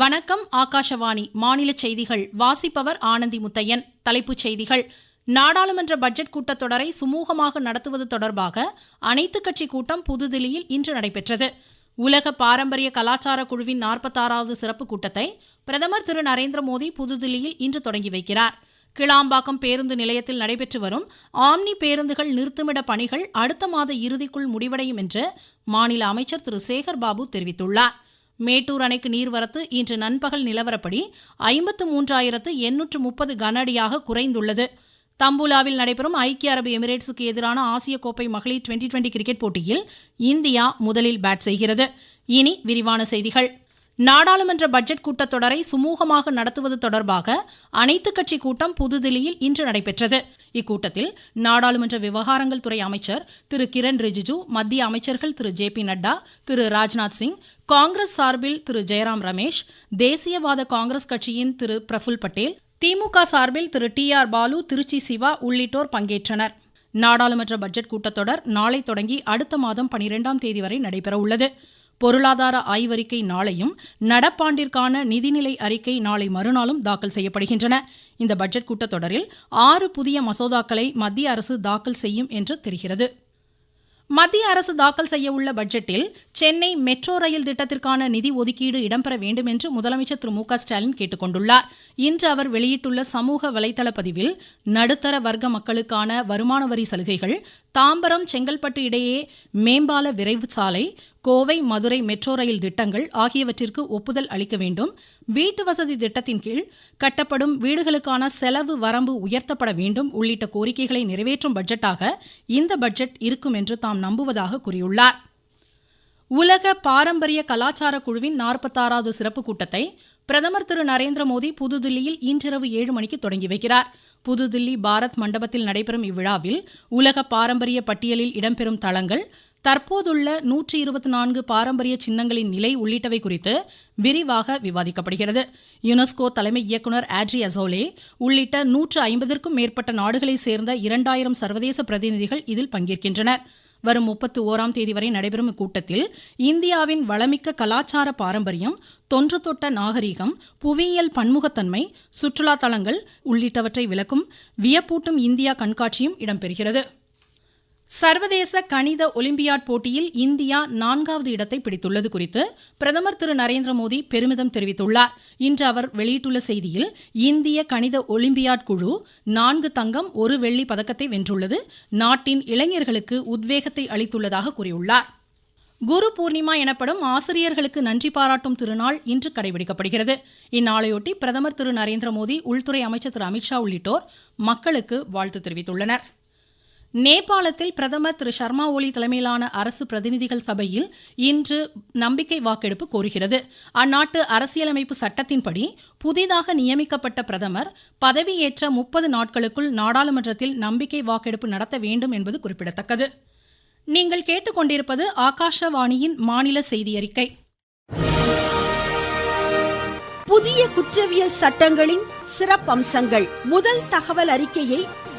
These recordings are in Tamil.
வணக்கம் ஆகாஷவாணி. மாநில செய்திகள் வாசிப்பவர் ஆனந்தி முத்தையன். தலைப்புச் செய்திகள். நாடாளுமன்ற பட்ஜெட் கூட்டத்தொடரை சுமூகமாக நடத்துவது தொடர்பாக அனைத்துக் கட்சி கூட்டம் புதுதில்லியில் இன்று நடைபெற்றது. உலக பாரம்பரிய கலாச்சார குழுவின் நாற்பத்தாறாவது சிறப்பு கூட்டத்தை பிரதமர் திரு. நரேந்திர மோடி புதுதில்லியில் இன்று தொடங்கி வைக்கிறார். கிளாம்பாக்கம் பேருந்து நிலையத்தில் நடைபெற்று வரும் ஆம்னி பேருந்துகள் நிறுத்துமிட பணிகள் அடுத்த மாத இறுதிக்குள் முடிவடையும் என்று மாநில அமைச்சர் திரு. சேகர் பாபு தெரிவித்துள்ளார். மேட்டூர் அணைக்கு நீர்வரத்து இன்று நண்பகல் நிலவரப்படி ஐம்பத்து மூன்றாயிரத்து எண்ணூற்று முப்பது கனஅடியாக குறைந்துள்ளது. தம்புலாவில் நடைபெறும் ஐக்கிய அரபு எமிரேட்ஸுக்கு எதிரான ஆசிய கோப்பை மகளிர் டுவெண்டி டுவெண்டி கிரிக்கெட் போட்டியில் இந்தியா முதலில் பேட் செய்கிறது. இனி விரிவான செய்திகள். நாடாளுமன்ற பட்ஜெட் கூட்டத்தொடரை சுமூகமாக நடத்துவது தொடர்பாக அனைத்துக் கட்சி கூட்டம் புதுதில்லியில் இன்று நடைபெற்றது. இக்கூட்டத்தில் நாடாளுமன்ற விவகாரங்கள் துறை அமைச்சர் திரு கிரண் ரிஜிஜு மத்திய அமைச்சர்கள் திரு ஜே பி நட்டா திரு ராஜ்நாத் சிங் காங்கிரஸ் சார்பில் திரு ஜெயராம் ரமேஷ் தேசியவாத காங்கிரஸ் கட்சியின் திரு பிரஃபுல் பட்டேல் திமுக சார்பில் திரு டி ஆர் பாலு திருச்சி சிவா உள்ளிட்டோர் பங்கேற்றனர். நாடாளுமன்ற பட்ஜெட் கூட்டத்தொடர் நாளை தொடங்கி அடுத்த மாதம் பனிரெண்டாம் தேதி வரை நடைபெறவுள்ளது பொருளாதார ஆய்வறிக்கை நாளையும் நடப்பாண்டிற்கான நிதிநிலை அறிக்கை நாளை மறுநாளும் தாக்கல் செய்யப்படுகின்றன. இந்த பட்ஜெட் கூட்டத்தொடரில் ஆறு புதிய மசோதாக்களை மத்திய அரசு தாக்கல் செய்யும் என்று தெரிகிறது. மத்திய அரசு தாக்கல் செய்ய உள்ள பட்ஜெட்டில் சென்னை மெட்ரோ ரயில் திட்டத்திற்கான நிதி ஒதுக்கீடு இடம்பெற வேண்டும் என்று முதலமைச்சர் திரு மு க ஸ்டாலின் கேட்டுக் கொண்டுள்ளார். இன்று அவர் வெளியிட்டுள்ள சமூக வலைதள பதிவில் நடுத்தர வர்க்க மக்களுக்கான வருமான வரி சலுகைகள் தாம்பரம் செங்கல்பட்டு இடையே மேம்பால விரைவு சாலை கோவை மதுரை மெட்ரோ ரயில் திட்டங்கள் ஆகியவற்றிற்கு ஒப்புதல் அளிக்க வேண்டும். வீட்டு வசதி திட்டத்தின் கீழ் கட்டப்படும் வீடுகளுக்கான செலவு வரம்பு உயர்த்தப்பட வேண்டும் உள்ளிட்ட கோரிக்கைகளை நிறைவேற்றும் பட்ஜெட்டாக இந்த பட்ஜெட் இருக்கும் என்று தாம் நம்புவதாக கூறியுள்ளார். உலக பாரம்பரிய கலாச்சார குழுவின் நாற்பத்தாறாவது சிறப்பு கூட்டத்தை பிரதமர் திரு நரேந்திர மோடி புதுதில்லியில் இன்றிரவு ஏழு மணிக்கு தொடங்கி வைக்கிறார். புதுதில்லி பாரத் மண்டபத்தில் நடைபெறும் இவ்விழாவில் உலக பாரம்பரிய பட்டியலில் இடம்பெறும் தளங்கள் தற்போதுள்ள நூற்றி இருபத்தி நான்கு பாரம்பரிய சின்னங்களின் நிலை உள்ளிட்டவை குறித்து விரிவாக விவாதிக்கப்படுகிறது. யுனெஸ்கோ தலைமை இயக்குநர் ஆட்ரி அசோலே உள்ளிட்ட நூற்று ஐம்பதற்கும் மேற்பட்ட நாடுகளைச் சேர்ந்த இரண்டாயிரம் சர்வதேச பிரதிநிதிகள் இதில் பங்கேற்கின்றனர். வரும் முப்பத்து ஓராம் தேதி வரை நடைபெறும் இக்கூட்டத்தில் இந்தியாவின் வளமிக்க கலாச்சார பாரம்பரியம் தொன்று தொட்ட நாகரீகம் புவியியல் பன்முகத்தன்மை சுற்றுலா தலங்கள் உள்ளிட்டவற்றை விளக்கும் வியப்பூட்டும் இந்தியா கண்காட்சியும் இடம்பெறுகிறது. சர்வதேச கணித ஒலிம்பியாட் போட்டியில் இந்தியா நான்காவது இடத்தை பிடித்துள்ளது குறித்து பிரதமர் திரு நரேந்திர மோடி பெருமிதம் தெரிவித்துள்ளார். இன்று அவர் வெளியிட்டுள்ள செய்தியில் இந்திய கணித ஒலிம்பியாட் குழு நான்கு தங்கம் ஒரு வெள்ளி பதக்கத்தை வென்றுள்ளது. நாட்டின் இளைஞர்களுக்கு உத்வேகத்தை அளித்துள்ளதாக கூறியுள்ளார். குரு பூர்ணிமா எனப்படும் ஆசிரியர்களுக்கு நன்றி பாராட்டும் திருநாள் இன்று கடைபிடிக்கப்படுகிறது. இந்நாளையொட்டி பிரதமர் திரு நரேந்திர மோடி உள்துறை அமைச்சர் திரு அமித்ஷா உள்ளிட்டோர் மக்களுக்கு வாழ்த்து தெரிவித்துள்ளனர். நேபாளத்தில் பிரதமர் திரு சர்மா ஒலி தலைமையிலான அரசு பிரதிநிதிகள் சபையில் இன்று நம்பிக்கை வாக்கெடுப்பு கோருகிறது. அந்நாட்டு அரசியலமைப்பு சட்டத்தின்படி புதிதாக நியமிக்கப்பட்ட பிரதமர் பதவியேற்ற முப்பது நாட்களுக்குள் நாடாளுமன்றத்தில் நம்பிக்கை வாக்கெடுப்பு நடத்த வேண்டும் என்பது குறிப்பிடத்தக்கது. நீங்கள் கேட்டுக்கொண்டிருப்பது ஆகாஷவாணியின் மாநில செய்தி அறிக்கை புதிய குற்றவியல் சட்டங்களின் சிறப்பம்சங்கள். முதல் தகவல் அறிக்கையை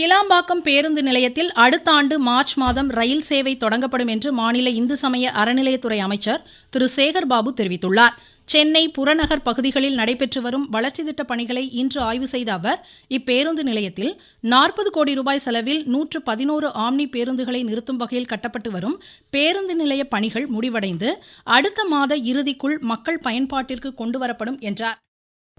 கிளாம்பாக்கம் பேருந்து நிலையத்தில் அடுத்த ஆண்டு மார்ச் மாதம் ரயில் சேவை தொடங்கப்படும் என்று மாநில இந்து சமய அறநிலையத்துறை அமைச்சர் திரு சேகர் பாபு தெரிவித்துள்ளார். சென்னை புறநகர் பகுதிகளில் நடைபெற்று வரும் வளர்ச்சி திட்ட பணிகளை இன்று ஆய்வு செய்த அவர் இப்பேருந்து நிலையத்தில் நாற்பது கோடி ரூபாய் செலவில் நூற்று பதினோரு ஆம்னி பேருந்துகளை நிறுத்தும் வகையில் கட்டப்பட்டு வரும் பேருந்து நிலைய பணிகள் முடிவடைந்து அடுத்த மாத இறுதிக்குள் மக்கள் பயன்பாட்டிற்கு கொண்டுவரப்படும் என்றார்.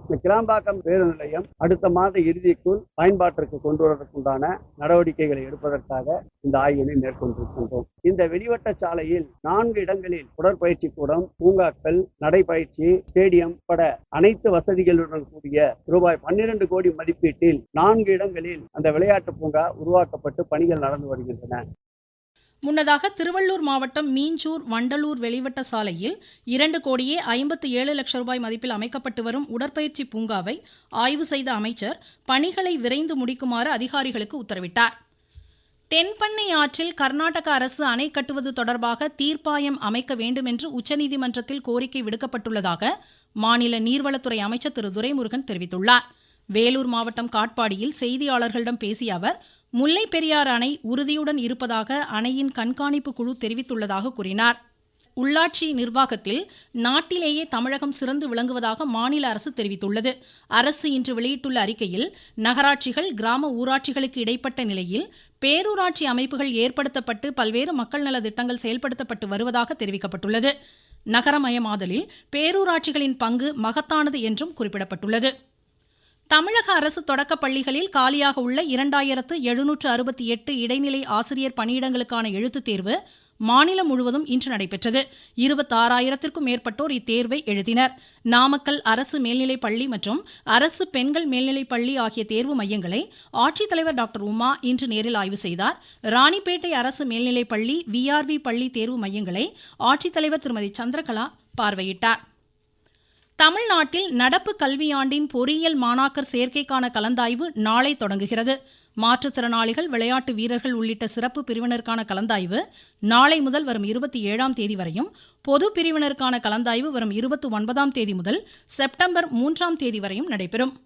இந்த கிளாம்பாக்கம் பேருந்து நிலையம் அடுத்த மாத இறுதிக்குள் பயன்பாட்டிற்கு கொண்டு வருவதற்குண்டான நடவடிக்கைகளை எடுப்பதற்காக இந்த ஆய்வினை மேற்கொண்டிருக்கின்றோம். இந்த வெளிவட்ட சாலையில் நான்கு இடங்களில் உடற்பயிற்சி கூடம் பூங்காக்கள் நடைபயிற்சி ஸ்டேடியம் உட்பட அனைத்து வசதிகளுடன் கூடிய ரூபாய் பன்னிரண்டு கோடி மதிப்பீட்டில் நான்கு இடங்களில் அந்த விளையாட்டு பூங்கா உருவாக்கப்பட்டு பணிகள் நடந்து வருகின்றன. முன்னதாக திருவள்ளூர் மாவட்டம் மீஞ்சூர் வண்டலூர் வெளிவட்ட சாலையில் இரண்டு கோடியே ஐம்பத்து ஏழு லட்சம் ரூபாய் மதிப்பில் அமைக்கப்பட்டு வரும் உடற்பயிற்சி பூங்காவை ஆய்வு செய்த அமைச்சர் பணிகளை விரைந்து முடிக்குமாறு அதிகாரிகளுக்கு உத்தரவிட்டார். தென்பண்ணை ஆற்றில் கர்நாடக அரசு அணை கட்டுவது தொடர்பாக தீர்ப்பாயம் அமைக்க வேண்டும் என்று உச்சநீதிமன்றத்தில் கோரிக்கை விடுக்கப்பட்டுள்ளதாக மாநில நீர்வளத்துறை அமைச்சர் திரு துரைமுருகன் தெரிவித்துள்ளார். வேலூர் மாவட்டம் காட்பாடியில் செய்தியாளர்களிடம் பேசிய அவர் முல்லை பெரியாறு அணை உறுதியுடன் இருப்பதாக அணையின் கண்காணிப்பு குழு தெரிவித்துள்ளதாக கூறினார். உள்ளாட்சி நிர்வாகத்தில் நாட்டிலேயே தமிழகம் சிறந்து விளங்குவதாக மாநில அரசு தெரிவித்துள்ளது. அரசு இன்று வெளியிட்டுள்ள அறிக்கையில் நகராட்சிகள் கிராம ஊராட்சிகளுக்கு இடைப்பட்ட நிலையில் பேரூராட்சி அமைப்புகள் ஏற்படுத்தப்பட்டு பல்வேறு மக்கள் நல திட்டங்கள் செயல்படுத்தப்பட்டு வருவதாக தெரிவிக்கப்பட்டுள்ளது. நகரமயமாதலில் பேரூராட்சிகளின் பங்கு மகத்தானது என்றும் குறிப்பிடப்பட்டுள்ளது. தமிழக அரசு தொடக்கப் பள்ளிகளில் காலியாக உள்ள இரண்டாயிரத்து எழுநூற்று அறுபத்தி எட்டு இடைநிலை ஆசிரியர் பணியிடங்களுக்கான எழுத்துத் தேர்வு மாநிலம் முழுவதும் இன்று நடைபெற்றது. இருபத்தாறாயிரத்திற்கும் மேற்பட்டோர் இத்தேர்வை எழுதினர். நாமக்கல் அரசு மேல்நிலைப் பள்ளி மற்றும் அரசு பெண்கள் மேல்நிலைப் பள்ளி ஆகிய தேர்வு மையங்களை ஆட்சித்தலைவர் டாக்டர் உமா இன்று நேரில் ஆய்வு செய்தார். ராணிப்பேட்டை அரசு மேல்நிலைப் பள்ளி விஆர்வி பள்ளி தேர்வு மையங்களை ஆட்சித்தலைவர் திருமதி சந்திரகலா பார்வையிட்டார். தமிழ்நாட்டில் நடப்பு கல்வியாண்டின் பொறியியல் மாணாக்கர் சேர்க்கைக்கான கலந்தாய்வு நாளை தொடங்குகிறது. மாற்றுத்திறனாளிகள் விளையாட்டு வீரர்கள் உள்ளிட்ட சிறப்பு பிரிவினருக்கான கலந்தாய்வு நாளை முதல் வரும் இருபத்தி ஏழாம் தேதி வரையும். பொது பிரிவினருக்கான கலந்தாய்வு வரும் இருபத்தி ஒன்பதாம் தேதி முதல் செப்டம்பர் மூன்றாம் தேதி வரையும் நடைபெறும்.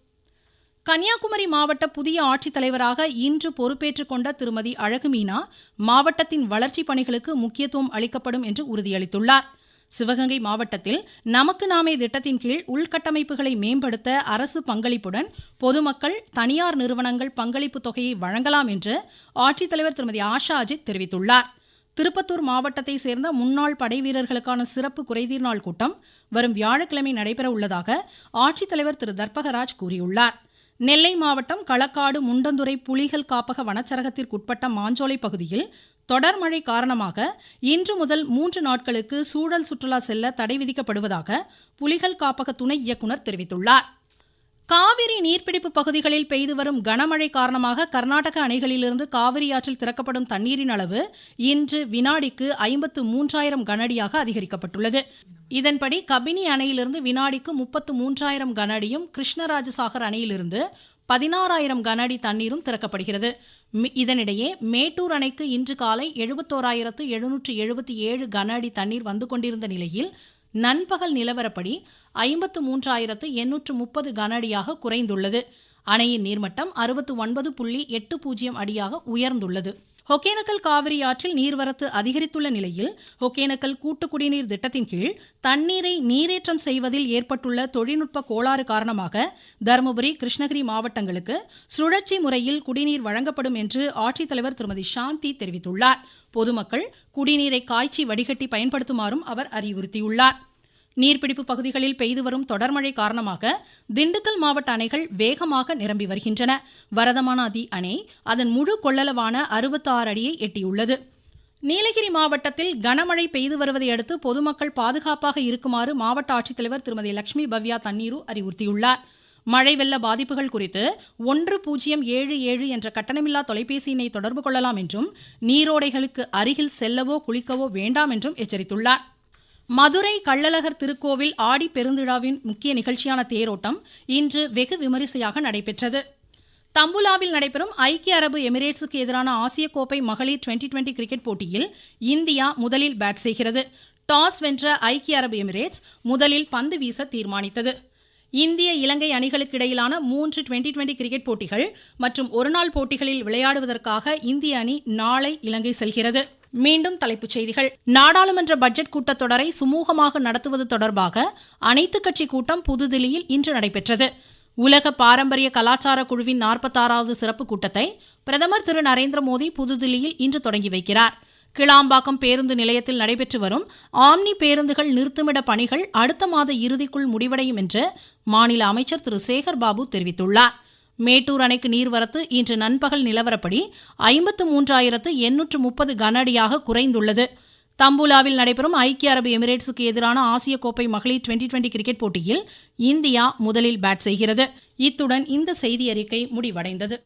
கன்னியாகுமரி மாவட்ட புதிய ஆட்சித்தலைவராக இன்று பொறுப்பேற்றுக் கொண்ட திருமதி அழகுமீனா மாவட்டத்தின் வளர்ச்சிப் பணிகளுக்கு முக்கியத்துவம் அளிக்கப்படும் என்று உறுதியளித்துள்ளார். சிவகங்கை மாவட்டத்தில் நமக்கு நாமே திட்டத்தின் கீழ் உள்கட்டமைப்புகளை மேம்படுத்த அரசு பங்களிப்புடன் பொதுமக்கள் தனியார் நிறுவனங்கள் பங்களிப்பு தொகையை வழங்கலாம் என்று ஆட்சித்தலைவர் திருமதி ஆஷா அஜித் தெரிவித்துள்ளார். திருப்பத்தூர் மாவட்டத்தை சேர்ந்த முன்னாள் படைவீரர்களுக்கான சிறப்பு குறைதீர் நாள் கூட்டம் வரும் வியாழக்கிழமை நடைபெற உள்ளதாக ஆட்சித்தலைவர் திரு. தர்பகராஜ் கூறியுள்ளார். நெல்லை மாவட்டம் களக்காடு முண்டந்துறை புலிகள் காப்பக வனச்சரகத்திற்குட்பட்ட மாஞ்சோலை பகுதியில் தொடர் மழை காரணமாக இன்று முதல் மூன்று நாட்களுக்கு சூழல் சுற்றுலா செல்ல தடை விதிக்கப்படுவதாக புலிகள் காப்பக துணை இயக்குநர் தெரிவித்துள்ளார். காவிரி நீர்பிடிப்பு பகுதிகளில் பெய்து வரும் கனமழை காரணமாக கர்நாடக அணைகளிலிருந்து காவிரி ஆற்றில் திறக்கப்படும் தண்ணீரின் அளவு இன்று வினாடிக்கு ஐம்பத்து மூன்றாயிரம் கனஅடியாக அதிகரிக்கப்பட்டுள்ளது. இதன்படி கபினி அணையிலிருந்து வினாடிக்கு முப்பத்து மூன்றாயிரம் கனஅடியும் கிருஷ்ணராஜசாகர் அணையிலிருந்து பதினாறாயிரம் கனஅடி தண்ணீரும் திறக்கப்படுகிறது. இதனிடையே மேட்டூர் அணைக்கு இன்று காலை எழுபத்தோராயிரத்து எழுநூற்று எழுபத்தி ஏழு கன அடி தண்ணீர் வந்து கொண்டிருந்த நிலையில் நண்பகல் நிலவரப்படி ஐம்பத்து மூன்றாயிரத்து எண்ணூற்று முப்பது கன அடியாக குறைந்துள்ளது. அணையின் நீர்மட்டம் அறுபத்து ஒன்பது புள்ளி எட்டு பூஜ்ஜியம் அடியாக உயர்ந்துள்ளது. ஒகேனக்கல் காவிரி ஆற்றில் நீர்வரத்து அதிகரித்துள்ள நிலையில் ஒகேனக்கல் கூட்டு குடிநீர் திட்டத்தின் கீழ் தண்ணீரை நீரேற்றம் செய்வதில் ஏற்பட்டுள்ள தொழில்நுட்ப கோளாறு காரணமாக தருமபுரி கிருஷ்ணகிரி மாவட்டங்களுக்கு சுழற்சி முறையில் குடிநீர் வழங்கப்படும் என்று ஆட்சித்தலைவர் திருமதி சாந்தி தெரிவித்துள்ளார். பொதுமக்கள் குடிநீரை காய்ச்சி வடிகட்டி பயன்படுத்துமாறும் அவர் அறிவுறுத்தியுள்ளார். நீர்பிடிப்பு பகுதிகளில் பெய்து வரும் தொடர்மழை காரணமாக திண்டுக்கல் மாவட்ட அணைகள் வேகமாக நிரம்பி வருகின்றன. வரதமானாதி அணை அதன் முழு கொள்ளளவான அறுபத்தாறு அடியை எட்டியுள்ளது. நீலகிரி மாவட்டத்தில் கனமழை பெய்து வருவதை அடுத்து பொதுமக்கள் பாதுகாப்பாக இருக்குமாறு மாவட்ட ஆட்சித்தலைவர் திருமதி லட்சுமி பவ்யா தண்ணீரு அறிவுறுத்தியுள்ளார். மழை வெள்ள பாதிப்புகள் குறித்து ஒன்று பூஜ்ஜியம் ஏழு ஏழு என்ற கட்டணமில்லா தொலைபேசியினை தொடர்பு கொள்ளலாம் என்றும் நீரோடைகளுக்கு அருகில் செல்லவோ குளிக்கவோ வேண்டாம் என்றும் எச்சரித்துள்ளார். மதுரை கள்ளழகர் திருக்கோவில் ஆடி பெருந்திழாவின் முக்கிய நிகழ்ச்சியான தேரோட்டம் இன்று வெகு விமரிசையாக நடைபெற்றது. தம்புலாவில் நடைபெறும் ஐக்கிய அரபு எமிரேட்ஸுக்கு எதிரான ஆசிய கோப்பை மகளிர் டுவெண்டி டுவெண்டி கிரிக்கெட் போட்டியில் இந்தியா முதலில் பேட் செய்கிறது. டாஸ் வென்ற ஐக்கிய அரபு எமிரேட்ஸ் முதலில் பந்து வீச தீர்மானித்தது. இந்திய இலங்கை அணிகளுக்கு இடையிலான மூன்று டுவெண்டி டுவெண்டி கிரிக்கெட் போட்டிகள் மற்றும் ஒருநாள் போட்டிகளில் விளையாடுவதற்காக இந்திய அணி நாளை இலங்கை செல்கிறது. மீண்டும் தலைப்புச் செய்திகள். நாடாளுமன்ற பட்ஜெட் கூட்டத்தொடரை சுமூகமாக நடத்துவது தொடர்பாக அனைத்துக் கட்சி கூட்டம் புதுதில்லியில் இன்று நடைபெற்றது. உலக பாரம்பரிய கலாச்சார குழுவின் நாற்பத்தாறாவது சிறப்பு கூட்டத்தை பிரதமர் திரு. நரேந்திர மோடி புதுதில்லியில் இன்று தொடங்கி வைக்கிறார். கிளாம்பாக்கம் பேருந்து நிலையத்தில் நடைபெற்று வரும் ஆம்னி பேருந்துகள் நிறுத்துமிட பணிகள் அடுத்த மாத இறுதிக்குள் முடிவடையும் என்று மாநில அமைச்சர் திரு. சேகர் பாபு தெரிவித்துள்ளார். மேட்டூர் அணைக்கு நீர்வரத்து இன்று நண்பகல் நிலவரப்படி ஐம்பத்து மூன்றாயிரத்து எண்ணூற்று முப்பது கன அடியாக குறைந்துள்ளது. தம்புலாவில் நடைபெறும் ஐக்கிய அரபு எமிரேட்ஸுக்கு எதிரான ஆசிய கோப்பை மகளிர் டுவெண்டி டுவெண்டி கிரிக்கெட் போட்டியில் இந்தியா முதலில் பேட் செய்கிறது. இத்துடன் இந்த செய்தி அறிக்கை முடிவடைந்தது.